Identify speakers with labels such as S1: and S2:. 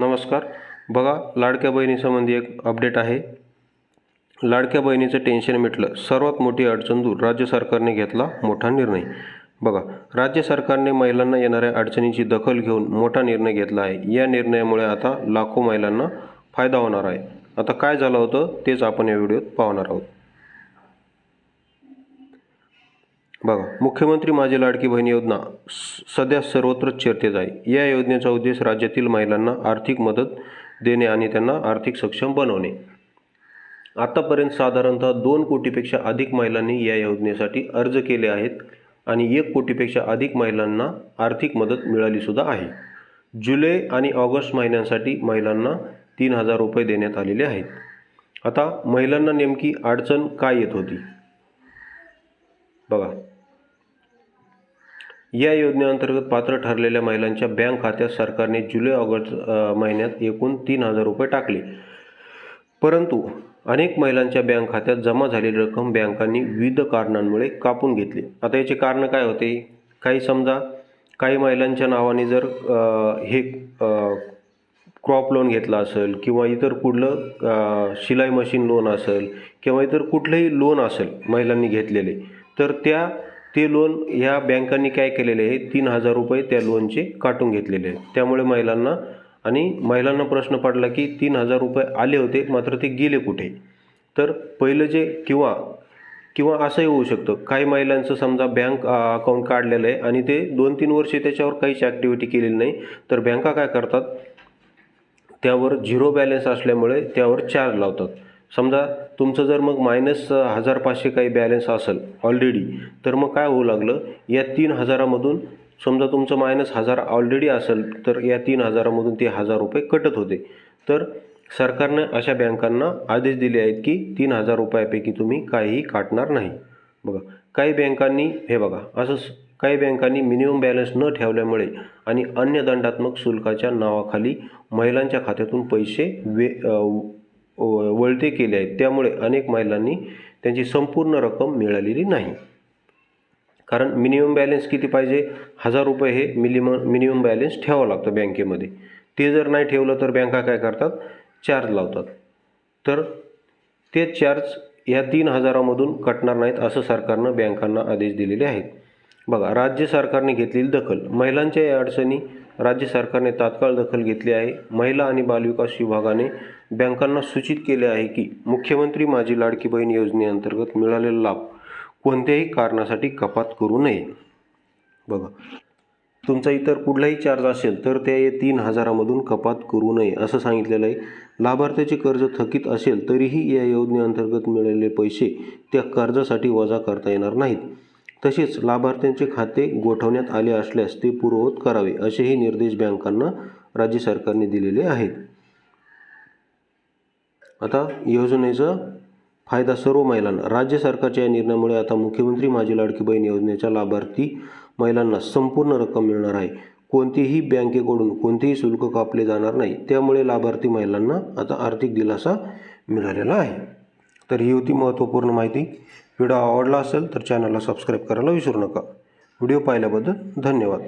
S1: नमस्कार. बघा लाडक्या बहिणीसंबंधी एक अपडेट आहे. लाडक्या बहिणीचं टेन्शन मिटलं. सर्वात मोठी अडचण दूर राज्य सरकारने घेतला मोठा निर्णय. बघा राज्य सरकारने महिलांना येणाऱ्या अडचणींची दखल घेऊन मोठा निर्णय घेतला आहे. या निर्णयामुळे आता लाखो महिलांना फायदा होणार आहे. आता काय झालं होतं तेच आपण या व्हिडिओत पाहणार आहोत. बघा मुख्यमंत्री माझी लाडकी बहीण योजना सध्या सर्वत्र चर्चेत आहे. या योजनेचा उद्देश राज्यातील महिलांना आर्थिक मदत देणे आणि त्यांना आर्थिक सक्षम बनवणे. आतापर्यंत साधारणतः दोन कोटीपेक्षा अधिक महिलांनी या योजनेसाठी अर्ज केले आहेत आणि एक कोटीपेक्षा अधिक महिलांना आर्थिक मदत मिळालीसुद्धा आहे. जुलै आणि ऑगस्ट महिन्यांसाठी महिलांना तीन हजार रुपये देण्यात आलेले आहेत. आता महिलांना नेमकी अडचण काय येत होती? बघा. या योजनेअंतर्गत पात्र ठरलेल्या महिलांच्या बँक खात्यात सरकारने जुलै ऑगस्ट महिन्यात एकूण तीन हजार रुपये टाकले. परंतु अनेक महिलांच्या बँक खात्यात जमा झालेली रक्कम बँकांनी विविध कारणांमुळे कापून घेतली. आता याचे कारण काय होते? काही समजा काही महिलांच्या नावाने जर हे क्रॉप लोन घेतलं असेल किंवा इतर कुठलं शिलाई मशीन लोन असेल किंवा इतर कुठलंही लोन असेल महिलांनी घेतलेले तर त्या ते लोन ह्या बँकांनी काय केलेले आहे? तीन हजार रुपये त्या लोनचे काटून घेतलेले आहेत त्यामुळे महिलांना आणि महिलांना प्रश्न पडला की तीन हजार रुपये आले होते मात्र ते गेले कुठे? तर पहिलं जे किंवा किंवा असंही होऊ शकतं. काही महिलांचं समजा बँक अकाउंट काढलेलं आहे आणि ते दोन तीन वर्षे त्याच्यावर काहीच ॲक्टिव्हिटी केलेली नाही तर बँका काय करतात? त्यावर झिरो बॅलन्स असल्यामुळे त्यावर चार्ज लावतात. समजा तुमचं जर मग मायनस हजार पाचशे काही बॅलन्स असेल ऑलरेडी तर मग काय होऊ लागलं? या तीन हजारामधून समजा तुमचं मायनस हजार ऑलरेडी असेल तर या तीन हजारामधून ते हजार रुपये कटत होते. तर सरकारनं अशा बँकांना आदेश दिले आहेत की तीन हजार रुपयापैकी तुम्ही काहीही काटणार नाही. बघा काही बँकांनी हे बघा असंच काही बँकांनी मिनिमम बॅलन्स न ठेवल्यामुळे आणि अन्य दंडात्मक शुल्काच्या नावाखाली महिलांच्या खात्यातून पैसे वे वळते केले आहेत. त्यामुळे अनेक महिलांनी त्यांची संपूर्ण रक्कम मिळालेली नाही. कारण मिनिमम बॅलन्स किती पाहिजे? हजार रुपये हे मिनिमम मिनिमम बॅलन्स ठेवावं लागतं बँकेमध्ये. ते जर नाही ठेवलं तर बँका काय करतात? चार्ज लावतात. तर ते चार्ज या तीन हजारामधून कटणार नाहीत असं सरकारनं बँकांना आदेश दिलेले आहेत. बघा राज्य सरकारने घेतलेली दखल. महिलांच्या या अडचणी राज्य सरकारने तात्काळ दखल घेतली आहे. महिला आणि बालविकास विभागाने बँकांना सूचित केले आहे की मुख्यमंत्री माझी लाडकी बहीण योजनेअंतर्गत मिळालेला लाभ कोणत्याही कारणासाठी कपात करू नये. बघा. तुमचा इतर कुठलाही चार्ज असेल तर ते तीन हजारामधून कपात करू नये असं सांगितलेलं आहे. लाभार्थ्याचे कर्ज थकीत असेल तरीही या योजनेअंतर्गत मिळालेले पैसे त्या कर्जासाठी वजा करता येणार नाहीत. तसेच लाभार्थ्यांचे खाते गोठवण्यात आले असल्यास ते पूर्ववत करावे असेही निर्देश बँकांना राज्य सरकारने दिलेले आहेत. आता योजनेचा फायदा सर्व महिलांना राज्य सरकारच्या या निर्णयामुळे आता मुख्यमंत्री माझी लाडकी बहीण योजनेच्या लाभार्थी महिलांना संपूर्ण रक्कम मिळणार आहे. कोणतीही बँकेकडून कोणतेही शुल्क कापले जाणार नाही. त्यामुळे लाभार्थी महिलांना आता आर्थिक दिलासा मिळालेला आहे. तर ही होती महत्त्वपूर्ण माहिती. व्हिडिओ आवडला असेल तर चॅनलला सबस्क्राईब करायला विसरू नका. व्हिडिओ पाहिल्याबद्दल धन्यवाद.